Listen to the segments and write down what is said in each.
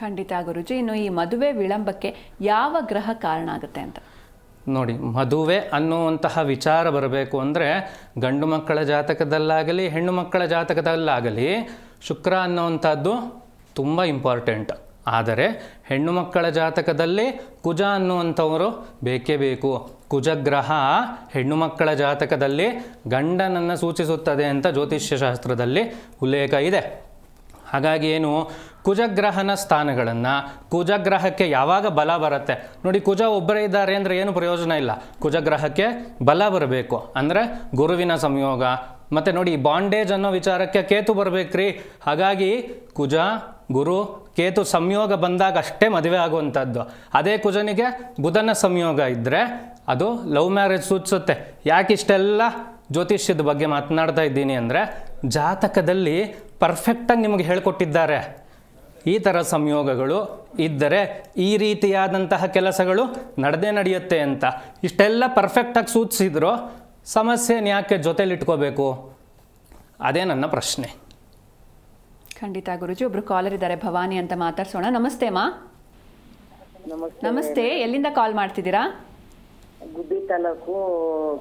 ಖಂಡಿತ ಗುರುಜಿ, ಇನ್ನು ಈ ಮದುವೆ ವಿಳಂಬಕ್ಕೆ ಯಾವ ಗ್ರಹ ಕಾರಣ ಆಗುತ್ತೆ ಅಂತ? ನೋಡಿ, ಮದುವೆ ಅನ್ನುವಂತಹ ವಿಚಾರ ಬರಬೇಕು ಅಂದರೆ ಗಂಡು ಮಕ್ಕಳ ಜಾತಕದಲ್ಲಾಗಲಿ, ಹೆಣ್ಣು ಮಕ್ಕಳ ಜಾತಕದಲ್ಲಾಗಲಿ ಶುಕ್ರ ಅನ್ನುವಂಥದ್ದು ತುಂಬ ಇಂಪಾರ್ಟೆಂಟ್ ಆದರೆ ಹೆಣ್ಣು ಮಕ್ಕಳ ಜಾತಕದಲ್ಲಿ ಕುಜ ಅನ್ನುವಂಥವರು ಬೇಕೇ ಬೇಕು. ಕುಜಗ್ರಹ ಹೆಣ್ಣು ಮಕ್ಕಳ ಜಾತಕದಲ್ಲಿ ಗಂಡನನ್ನು ಸೂಚಿಸುತ್ತದೆ ಅಂತ ಜ್ಯೋತಿಷ್ಯಶಾಸ್ತ್ರದಲ್ಲಿ ಉಲ್ಲೇಖ ಇದೆ. ಹಾಗಾಗಿ ಏನು? ಕುಜಗ್ರಹನ ಸ್ಥಾನಗಳನ್ನು ಕುಜಗ್ರಹಕ್ಕೆ ಯಾವಾಗ ಬಲ ಬರುತ್ತೆ? ನೋಡಿ, ಕುಜ ಒಬ್ಬರೇ ಇದ್ದಾರೆ ಅಂದರೆ ಏನು ಪ್ರಯೋಜನ ಇಲ್ಲ. ಕುಜಗ್ರಹಕ್ಕೆ ಬಲ ಬರಬೇಕು. ಅಂದರೆ ಗುರುವಿನ ಸಂಯೋಗ. ಮತ್ತು ನೋಡಿ ಬಾಂಡೇಜ್ ಅನ್ನೋ ವಿಚಾರಕ್ಕೆ ಕೇತು ಬರಬೇಕ್ರಿ. ಹಾಗಾಗಿ ಕುಜ, ಗುರು, ಕೇತು ಸಂಯೋಗ ಬಂದಾಗ ಅಷ್ಟೇ ಮದುವೆ ಆಗುವಂಥದ್ದು. ಅದೇ ಕುಜನಿಗೆ ಬುಧನ ಸಂಯೋಗ ಇದ್ದರೆ ಅದು ಲವ್ ಮ್ಯಾರೇಜ್ ಸೂಚಿಸುತ್ತೆ. ಯಾಕಿಷ್ಟೆಲ್ಲ? ಜ್ಯೋತಿಷ್ಯದ ಬಗ್ಗೆ ಮಾತನಾಡ್ತಾ ಇದ್ದೀನಿ ಅಂದರೆ ಜಾತಕದಲ್ಲಿ ಪರ್ಫೆಕ್ಟಾಗಿ ನಿಮಗೆ ಹೇಳಿಕೊಟ್ಟಿದ್ದಾರೆ. ಈ ಥರ ಸಂಯೋಗಗಳು ಇದ್ದರೆ ಈ ರೀತಿಯಾದಂತಹ ಕೆಲಸಗಳು ನಡೆದೇ ನಡೆಯುತ್ತೆ ಅಂತ. ಇಷ್ಟೆಲ್ಲ ಪರ್ಫೆಕ್ಟಾಗಿ ಸೂಚಿಸಿದ್ರು ಸಮಸ್ಯೆನ ಯಾಕೆ ಜೊತೆಲಿಟ್ಕೋಬೇಕು ಅದೇ ನನ್ನ ಪ್ರಶ್ನೆ. ಖಂಡಿತ ಗುರುಜಿ ಒಬ್ರು ಕಾಲರ್ ಇದ್ದಾರೆ ಭವಾನಿ ಅಂತ ಮಾತಾಡ್ಸೋಣ. ನಮಸ್ತೆ ಮಾ. ನಮಸ್ತೆ. ನಮಸ್ತೆ ಎಲ್ಲಿಂದ ಕಾಲ್ ಮಾಡ್ತಿದ್ದೀರಾ? ಗುಬ್ಬಿ ತಾಲೂಕು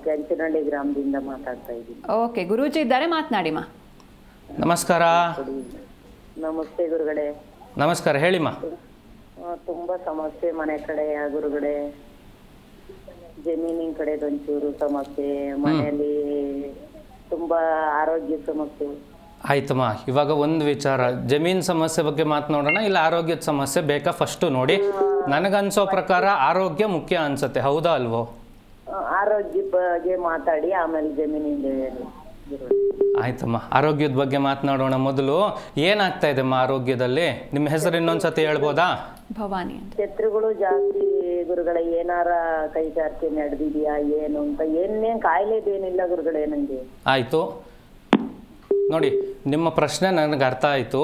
ಕೆಂಚನಹಳ್ಳಿ ಗ್ರಾಮದಿಂದ ಮಾತಾಡ್ತಾ ಇದ್ದೀನಿ. ಓಕೆ ಗುರೂಜಿ ಇದ್ದಾರೆ ಮಾತನಾಡಿ ಮಾ. ನಮಸ್ಕಾರ. ನಮಸ್ತೆ ಗುರುಗಡೆ ನಮಸ್ಕಾರ ಹೇಳಿಮ್ಮ ಆ, ತುಂಬಾ ಸಮಸ್ಯೆ ಮನೆ ಕಡೆ ಗುರುಗಡೆ ಗುರುಗಳೇ. ಜಮೀನಿನ ಕಡೆದೊಂಚೂರು ಸಮಸ್ಯೆ ಮನೆಯಲ್ಲಿ ತುಂಬಾ ಆರೋಗ್ಯ ಸಮಸ್ಯೆ. ಆಯ್ತಮ್ಮ ಇವಾಗ ಒಂದು ವಿಚಾರ. ಜಮೀನ್ ಸಮಸ್ಯೆ ಬಗ್ಗೆ ಮಾತನಾಡೋಣ ಇಲ್ಲ ಆರೋಗ್ಯದ ಸಮಸ್ಯೆ ಬೇಕಾ ಫಸ್ಟು ನೋಡಿ. ನನಗನ್ಸೋ ಪ್ರಕಾರ ಆರೋಗ್ಯ ಮುಖ್ಯ ಅನ್ಸುತ್ತೆ ಹೌದಾ ಅಲ್ವೋ? ಆರೋಗ್ಯ ಬಗ್ಗೆ ಮಾತಾಡಿ ಆಮೇಲೆ ಜಮೀನಿಂದ ಗುರುಗಳೇ. ಆಯ್ತಮ್ಮ ಆರೋಗ್ಯದ ಬಗ್ಗೆ ಮಾತನಾಡೋಣ ಮೊದಲು. ಏನಾಗ್ತಾ ಇದೆಮ್ಮ ಆರೋಗ್ಯದಲ್ಲಿ? ನಿಮ್ಮ ಹೆಸರು ಇನ್ನೊಂದ್ಸತಿ ಹೇಳ್ಬೋದಾ? ಭವಾನಿ ಶತ್ರುಗಳು ಜಾಸ್ತಿ ಗುರುಗಳೇ ಏನಾರ ಕೈಗಾರಿಕೆ ನಡೆದಿದ್ಯಾ ಏನು ಅಂತ ಏನೇನ್ ಕಾಯಿಲೆದೇನಿಲ್ಲ ಗುರುಗಳೇ ನಂಗೆ. ಆಯಿತು. ನೋಡಿ ನಿಮ್ಮ ಪ್ರಶ್ನೆ ನನಗೆ ಅರ್ಥ ಆಯಿತು.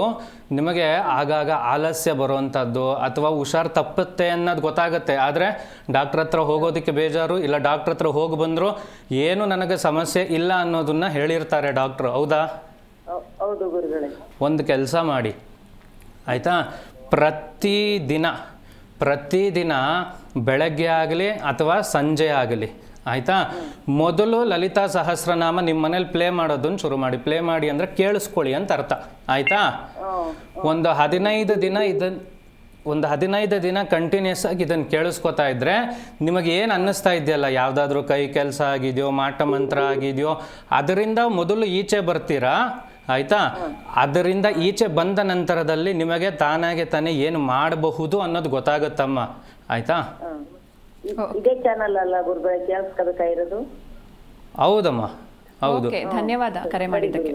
ನಿಮಗೆ ಆಗಾಗ ಆಲಸ್ಯ ಬರುವಂಥದ್ದು ಅಥವಾ ಹುಷಾರು ತಪ್ಪುತ್ತೆ ಅನ್ನೋದು ಗೊತ್ತಾಗುತ್ತೆ. ಆದರೆ ಡಾಕ್ಟ್ರ್ ಹತ್ರ ಹೋಗೋದಕ್ಕೆ ಬೇಜಾರು ಇಲ್ಲ ಡಾಕ್ಟ್ರ್ ಹತ್ರ ಹೋಗಿ ಬಂದರೂ ಏನು ನನಗೆ ಸಮಸ್ಯೆ ಇಲ್ಲ ಅನ್ನೋದನ್ನು ಹೇಳಿರ್ತಾರೆ ಡಾಕ್ಟ್ರು. ಹೌದಾ? ಹೌದು ಗುರುಗಳೇ. ಒಂದು ಕೆಲಸ ಮಾಡಿ. ಆಯಿತಾ? ಪ್ರತಿದಿನ ಪ್ರತಿದಿನ ಬೆಳಗ್ಗೆ ಆಗಲಿ ಅಥವಾ ಸಂಜೆ ಆಗಲಿ ಆಯಿತಾ? ಮೊದಲು ಲಲಿತಾ ಸಹಸ್ರನಾಮ ನಿಮ್ಮ ಮನೇಲಿ ಪ್ಲೇ ಮಾಡೋದನ್ನು ಶುರು ಮಾಡಿ. ಪ್ಲೇ ಮಾಡಿ ಅಂದರೆ ಕೇಳಿಸ್ಕೊಳ್ಳಿ ಅಂತ ಅರ್ಥ. ಆಯಿತಾ? ಒಂದು ಹದಿನೈದು ದಿನ ಇದನ್ನು ಒಂದು ಹದಿನೈದು ದಿನ ಕಂಟಿನ್ಯೂಸ್ ಆಗಿ ಇದನ್ನು ಕೇಳಿಸ್ಕೊತಾ ಇದ್ದರೆ ನಿಮಗೆ ಏನು ಅನ್ನಿಸ್ತಾ ಇದೆಯಲ್ಲ? ಯಾವುದಾದ್ರೂ ಕೈ ಕೆಲಸ ಆಗಿದೆಯೋ ಮಾಟ ಮಂತ್ರ ಆಗಿದೆಯೋ ಅದರಿಂದ ಮೊದಲು ಈಚೆ ಬರ್ತೀರಾ? ಆಯಿತಾ? ಅದರಿಂದ ಈಚೆ ಬಂದ ನಂತರದಲ್ಲಿ ನಿಮಗೆ ತಾನಾಗೆ ತಾನೇ ಏನು ಮಾಡಬಹುದು ಅನ್ನೋದು ಗೊತ್ತಾಗುತ್ತಮ್ಮ. ಆಯಿತಾ? ಇದೇ ಚಾನಲ್ ಅಲ್ಲ ಗುರುಗಳೇ ಕೇಳಿಸ್ಕೋಬೇಕಾಗಿರೋದು? ಹೌದಮ್ಮ. ಹೌದು. ಓಕೆ ಧನ್ಯವಾದ ಕರೆ ಮಾಡಿದ್ದಕ್ಕೆ.